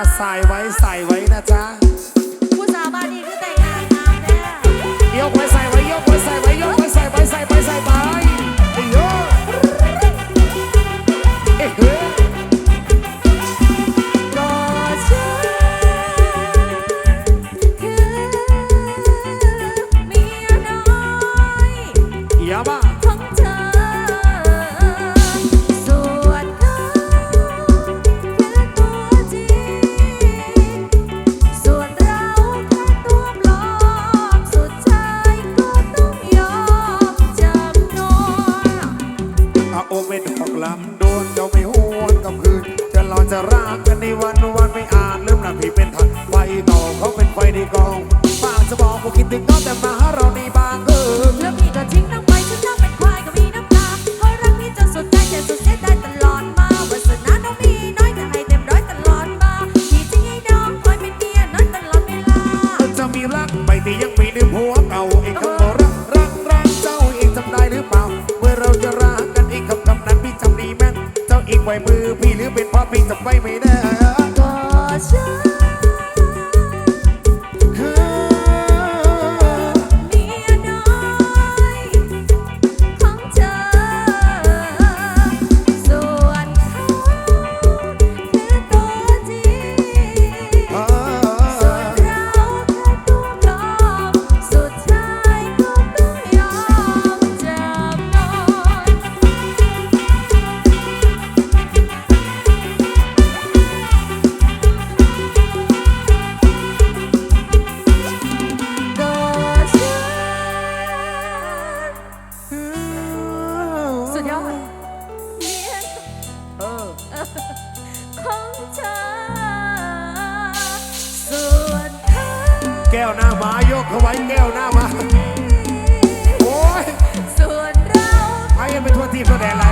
อาศัยไว้ใส่ไว้นะจ๊ะ โอกเป็ดอกลำดวนเจ้าไม่หวนกับคืนจะรอจะรักกันในวันวันไม่อาจลืมหนัพี่เป็นทันไฟต่อเขาเป็นไฟในกองฝากจะบอกว่าคิดถึงเขแต่มา ไม่ทำไปไม่ได้ก็ฉัน แก้วหน้ามายกเขาไว้แก้วหน้ามาโอ้ยส่วนเราไปไปทั่วทีมทั่วแดงอะไร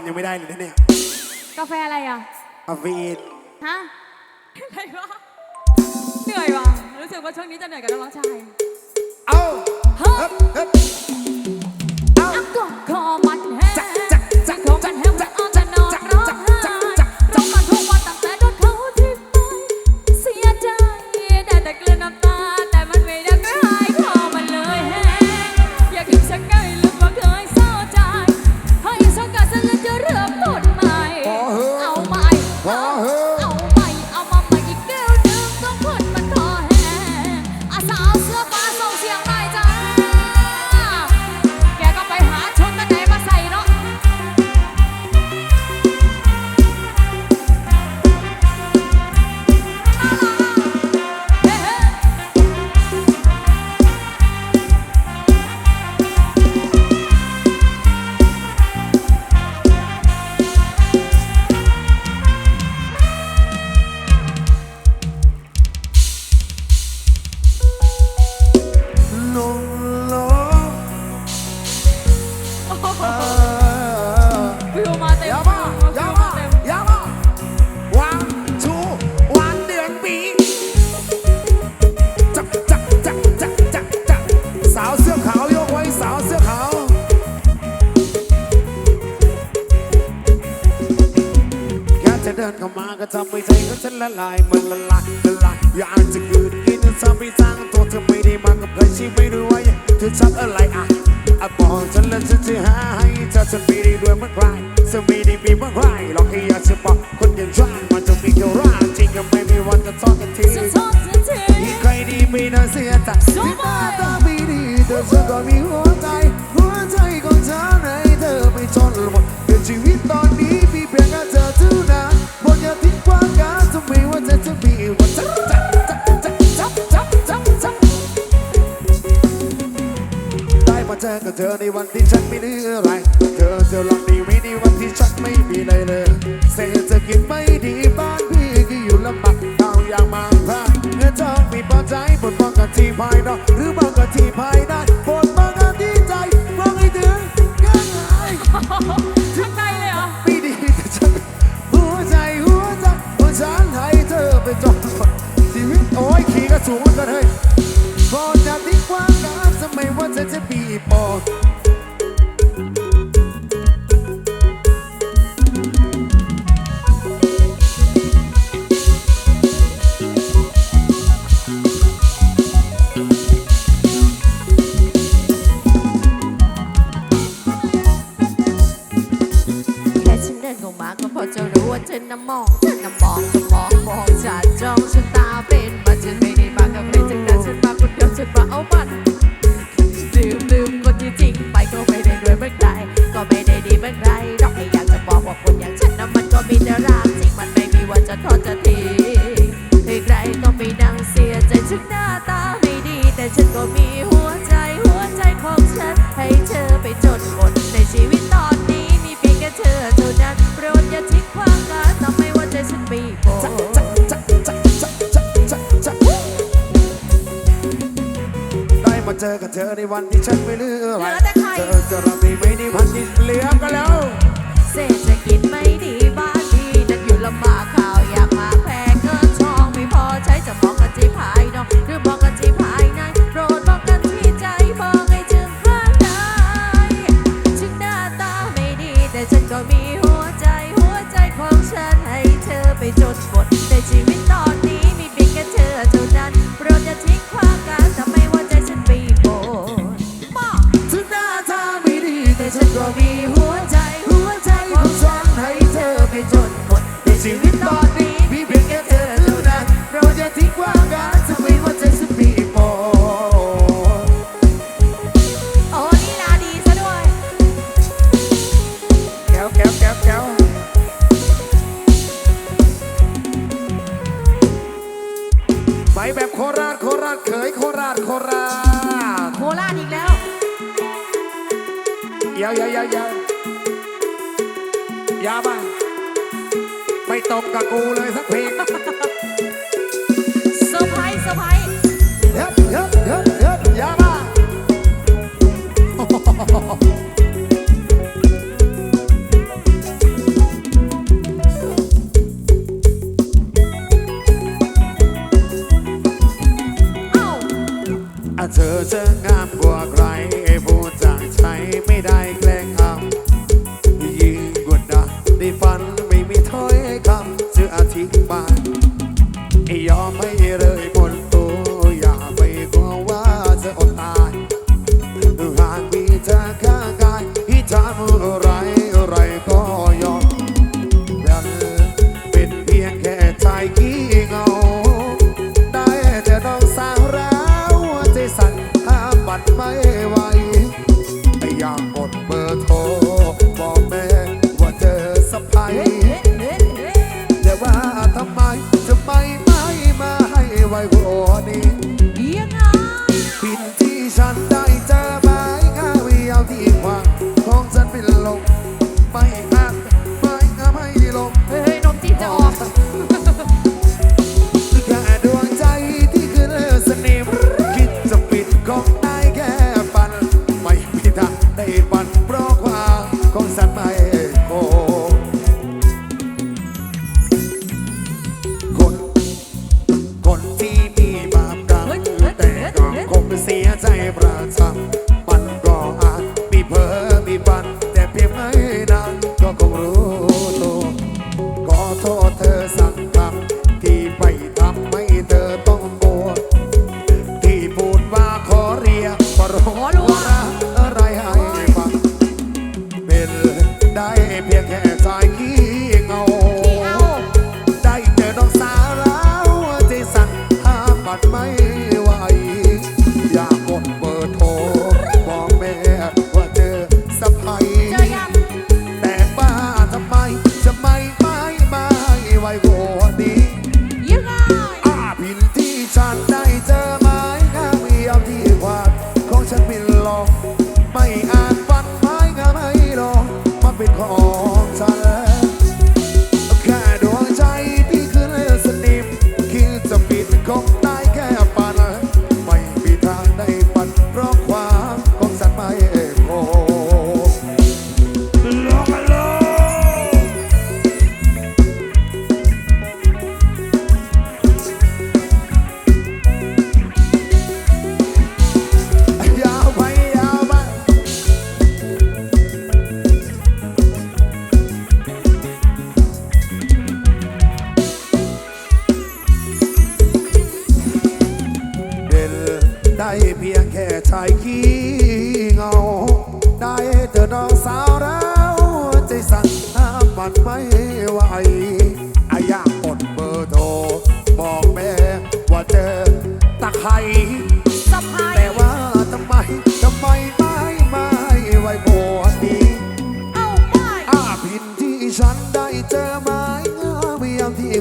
านยังไม่ได้เลยนะเนี่ยกาแฟอะไรอะคาเฟอีนฮะอะไรวะเหนื่อยว่ะรู้สึกว่าช่วงนี้จะเหนื่อยกับน้องชาย จะเดินเข้ามาก็ทำให้ใจของฉันละลายมันละลายละลายอยากจะกลืนกินเธอไปสร้างตัวเธอไม่ได้มากับใครใช่ไม่รู้ว่าเธอชอบอะไรอะอะบอกฉันแล้วฉันจะหาให้เธอฉันไม่ได้ด้วยเหมันใครฉันไม่ได้มีเหมันใครหรอกแค่อยากจะบอกคนอย่างฉันมันจะมีแค่รักจริงก็ไม่มีวันจะทอดกันทีจะชอบจะเทที่ใครดีไม่น่าเสียใจที่หน้าตาไม่ดีแต่ฉันก็มีหัวใจหัวใจของเธอในเธอไม่ทนหมดแต่ชีวิตตอนนี้มีเพียงแค่เธอเท่านั้นบนอย่า ความกันจะม่ว่าเจะมีวันจับจับจับจับจับจับจับได้มาเจอกับเธอในวันที่ฉันไม่เหลืออะไร เธอเธอลองดีไม่ดีวันที่ฉันไม่มีอะไรเลยเศรษฐกิจไม่ดีบ้านพี่ก็อยู่ลำบากเอาอย่างมาพาเงินทองมีพอใจบนมองกันที่ภายนอกหรือมองกันที่ภายในบนมองกันที่ใจมองให้ถึงยังไง เธอไปจบชีวิตโอ้ยขี่ก็สูงกันเฮ้ยพอจะทิ้งความกันทำไมว่าจะจะปีปอด เจอกับเธอในวันที่ฉันไม่เหลืออะไรเหลือแต่ใคร เธอจะรับดีไม่ดีพันที่เหลือก็แล้ว เศรษฐกิจไม่ดีบ้านพี่นั้นอยู่ลำบากข่าวอยากมาแพงเงินทองไม่พอใช้จะมองกันที่ภายนอกหรือมอง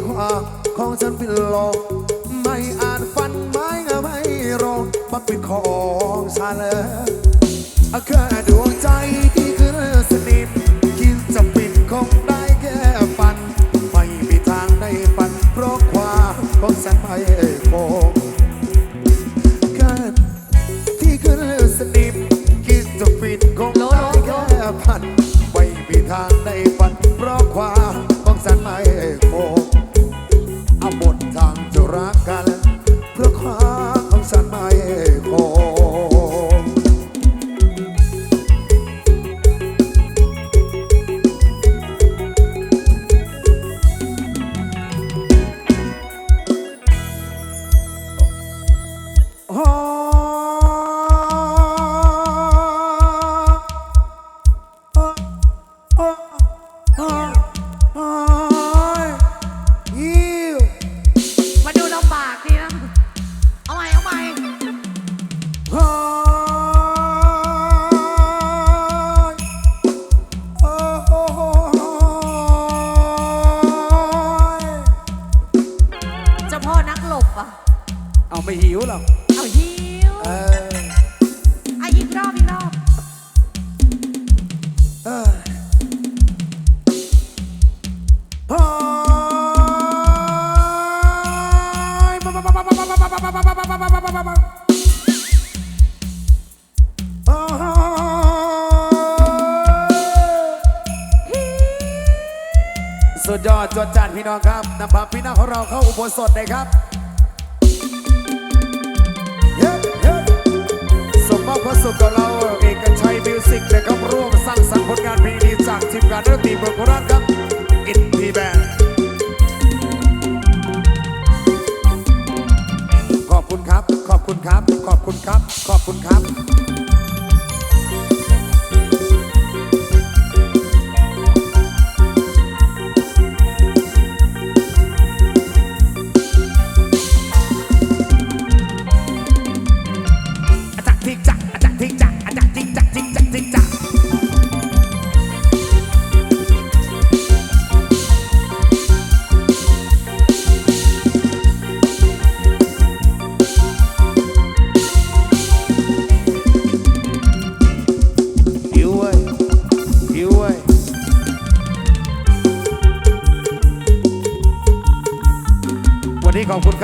ขวาของฉันเป็นลกไม่อาจฟันไม้ก็ไม่รองมาเป็นของฉันเคยดู พ่อนักหลบอะ เอาไม่หิวหรอก เอาหิว เออ ดยอดจวดจัดพี่น้องครับนำพาพี่น้องของเราเข้าอุโบสถเลยครับสมมติพระสุขของเราเอกชัยมิวสิกนะครับร่วมสร้างสรรค์ผลงานเพลงดีจากทีมงานดนตรีเมืองโคราชครับอินดีแบนขอบคุณครับ ขอบคุณครับ ขอบคุณครับ ขอบคุณครับ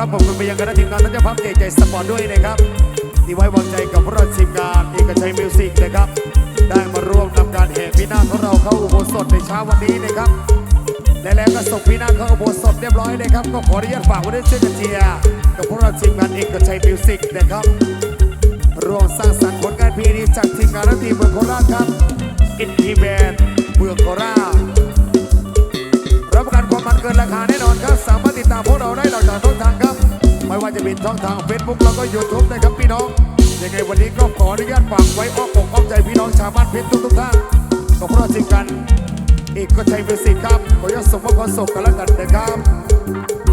นี้ขอบคุณครับขอบคุณไปยังคณะทีมงานนักเจ้าภาพใหญ่ใจสปอร์ตด้วยนะครับที่ไว้วางใจกับพวกเราทีมงานเอกชัยมิวสิกนะครับ ได้มาร่วมนำการแห่พินาของเราเข้าอุโบสถในเช้าวันนี้นะครับและแล้วก็ส่งพินาเข้าอุโบสถเรียบร้อยนะครับ ก็ขออนุญาตฝากไว้ด้วยเช่วยกันเชียร์กับพวกเราทีมงานเอกชัยมิวสิกนะครับร่วมสร้างสรรค์ผลงานเพลงดีจากทีมงานนักทีมเมืองโคราชครับอินทีแบนเมืองโคราช รับประกันความมันเกินราคาแน่นอนครับ สามารถติดตามพวกเราได้หลากหลายช่องทางครับ ไม่ว่าจะเป็นช่องทาง Facebook แล้วก็ YouTube นะครับพี่น้อง ยังไงวันนี้ก็ขออนุญาตฝากไว้อ้อมอกอ้อมใจพี่น้องชาวบ้านเพชรทุกๆท่านกับพราทีมกัน เอกก็ใช้เบสิกครับ ขออนุญาตส่งมอบความสุขกันแล้วกันนะครับ